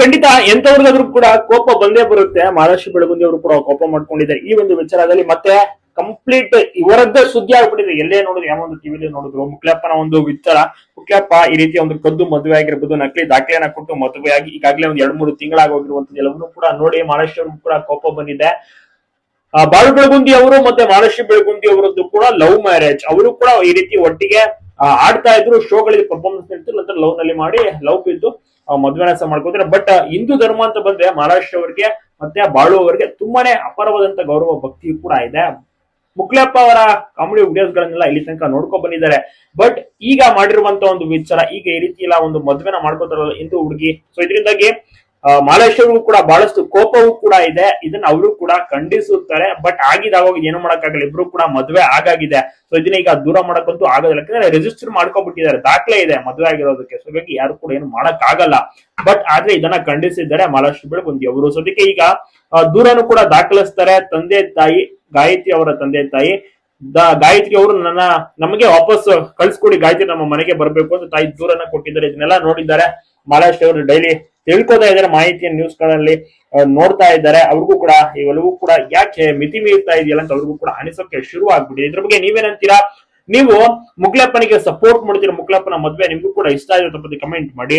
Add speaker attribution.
Speaker 1: ಖಂಡಿತ ಎಂತವ್ರಿಗಾದ್ರೂ ಕೂಡ ಕೋಪ ಬಂದೇ ಬರುತ್ತೆ. ಮಹಾರಾಷ್ಟ್ರ ಬೆಳಗುಂದಿ ಅವರು ಕೂಡ ಕೋಪ ಮಾಡ್ಕೊಂಡಿದ್ದಾರೆ. ಈ ಒಂದು ವಿಚಾರದಲ್ಲಿ ಮತ್ತೆ ಕಂಪ್ಲೀಟ್ ಇವರದ್ದೇ ಸುದ್ದಿ ಆಗ್ಬಿಟ್ಟಿದೆ. ಎಲ್ಲೇ ನೋಡಿದ್ರು, ಯಾವ ಒಂದು ಟಿವಿಲಿ ನೋಡಿದ್ರು. ಮುಖ್ಯಪ್ಪನ ಒಂದು ವಿಚಾರ. ಮುಖ್ಯಪ್ಪ ಈ ರೀತಿ ಒಂದು ಕದ್ದು ಮದುವೆ ಆಗಿರ್ಬೋದು, ನಕಲಿ ದಾಖಲೆಯನ್ನ ಕೊಟ್ಟು ಮದುವೆ ಆಗಿ ಈಗಾಗಲೇ ಒಂದು ಎರಡ್ ಮೂರು ತಿಂಗಳಾಗೋಗಿರುವಂತದ್ದು ಎಲ್ಲವನ್ನೂ ಕೂಡ ನೋಡಿ ಮಹಾರಾಷ್ಟ್ರ ಕೂಡ ಕೋಪ ಬಂದಿದೆ. ಬಾಳು ಬೆಳಗುಂದಿ ಅವರು ಮತ್ತೆ ಮಹಾರಾಷ್ಟ್ರ ಬೆಳಗುಂದಿ ಅವರದ್ದು ಕೂಡ ಲವ್ ಮ್ಯಾರೇಜ್ ಅವರು ಕೂಡ ಈ ರೀತಿ ಒಟ್ಟಿಗೆ ಆಡ್ತಾ ಇದ್ರು ಶೋಗಳಿಗೆ ಪರ್ಫಾರ್ಮೆನ್ಸ್ ನೀಡ್ತು ನಂತರ ಲವ್ನಲ್ಲಿ ಮಾಡಿ ಲವ್ ಬಿದ್ದು ಆ, ಮದ್ವೆನ ಸಹ ಮಾಡ್ಕೊತಾರೆ ಬಟ್ ಹಿಂದೂ ಧರ್ಮ ಅಂತ ಬಂದ್ರೆ ಮಹಾರಾಷ್ಟ್ರ ಅವರಿಗೆ ಮತ್ತೆ ಬಾಳು ಅವರಿಗೆ ತುಂಬಾನೇ ಅಪಾರವಾದಂತ ಗೌರವ ಭಕ್ತಿ ಕೂಡ ಇದೆ. ಮುಕ್ಲಪ್ಪ ಅವರ ಕಾಮಿಡಿ ವಿಡಿಯೋಸ್ ಇಲ್ಲಿ ತನಕ ನೋಡ್ಕೊ ಬಂದಿದ್ದಾರೆ. ಬಟ್ ಈಗ ಮಾಡಿರುವಂತ ಒಂದು ವಿಚಾರ ಈಗ ಈ ರೀತಿ ಇಲ್ಲ ಒಂದು ಮದ್ವೆನ ಮಾಡ್ಕೋತಾರಲ್ಲ ಹಿಂದೂ ಹುಡುಗಿ. ಸೊ ಇದರಿಂದಾಗಿ ಮಹಾರಾಷ್ಟ್ರವ್ರಿಗೂ ಕೂಡ ಬಹಳಷ್ಟು ಕೋಪವೂ ಕೂಡ ಇದೆ. ಇದನ್ನ ಅವರು ಕೂಡ ಖಂಡಿಸುತ್ತಾರೆ. ಬಟ್ ಆಗಿದಾಗ ಏನು ಮಾಡಕ್ಕಾಗಲ್ಲ. ಇಬ್ರು ಕೂಡ ಮದುವೆ ಆಗಾಗಿದೆ. ಸೊ ಇದನ್ನ ಈಗ ದೂರ ಮಾಡಕ್ಕಂತೂ ಆಗೋದಿಲ್ಲ. ಯಾಕಂದ್ರೆ ರಿಜಿಸ್ಟರ್ ಮಾಡ್ಕೊಂಡ್ಬಿಟ್ಟಿದ್ದಾರೆ. ದಾಖಲೆ ಇದೆ ಮದುವೆ ಆಗಿರೋದಕ್ಕೆ. ಸೊ ಹಾಗಾಗಿ ಯಾರು ಕೂಡ ಏನು ಮಾಡಕ್ ಆಗಲ್ಲ ಬಟ್ ಆದ್ರೆ ಇದನ್ನ ಖಂಡಿಸಿದ್ದಾರೆ ಮಹಾರಾಷ್ಟ್ರ ಬೆಳಗುಂದಿ ಅವರು ಸೊ ಅದಕ್ಕೆ ಈಗ ದೂರನು ಕೂಡ ದಾಖಲಿಸ್ತಾರೆ. ತಂದೆ, ತಾಯಿ, ಗಾಯತ್ರಿ ಅವರ ತಂದೆ, ತಾಯಿ. ಗಾಯತ್ರಿ ಅವರು ನನ್ನ, ನಮಗೆ ವಾಪಸ್ ಕಳ್ಸ್ಕೊಡಿ. ಗಾಯತ್ರಿ ನಮ್ಮ ಮನೆಗೆ ಬರ್ಬೇಕು ಅಂತ ತಾಯಿ ದೂರನ ಕೊಟ್ಟಿದ್ದಾರೆ. ಇದನ್ನೆಲ್ಲ ನೋಡಿದ್ದಾರೆ. ಮಹಾರಾಷ್ಟ್ರ ಅವರು ಡೈಲಿ ತಿಳ್ಕೊತಾ ಇದ್ದಾರೆ ಮಾಹಿತಿಯ ನ್ಯೂಸ್ಗಳಲ್ಲಿ ನೋಡ್ತಾ ಇದ್ದಾರೆ. ಅವ್ರಿಗೂ ಕೂಡ, ಇವೆಲ್ಲವೂ ಕೂಡ ಯಾಕೆ ಮಿತಿ ಮೀರ್ತಾ ಇದೆಯಲ್ಲ ಅಂತ ಅವ್ರಿಗೂ ಕೂಡ ಅನಿಸೋಕೆ ಶುರು ಆಗ್ಬಿಟ್ಟಿದೆ. ಇದ್ರ ಬಗ್ಗೆ ನೀವೇನಂತೀರಾ? ನೀವು ಮುಗ್ಲಪ್ಪನಿಗೆ ಸಪೋರ್ಟ್ ಮಾಡ್ತೀರಾ? ಮುಗ್ಲಪ್ಪನ ಮದ್ವೆ ನಿಮ್ಗೂ ಕೂಡ ಇಷ್ಟ ಆಗಿರೋ ಕಮೆಂಟ್ ಮಾಡಿ.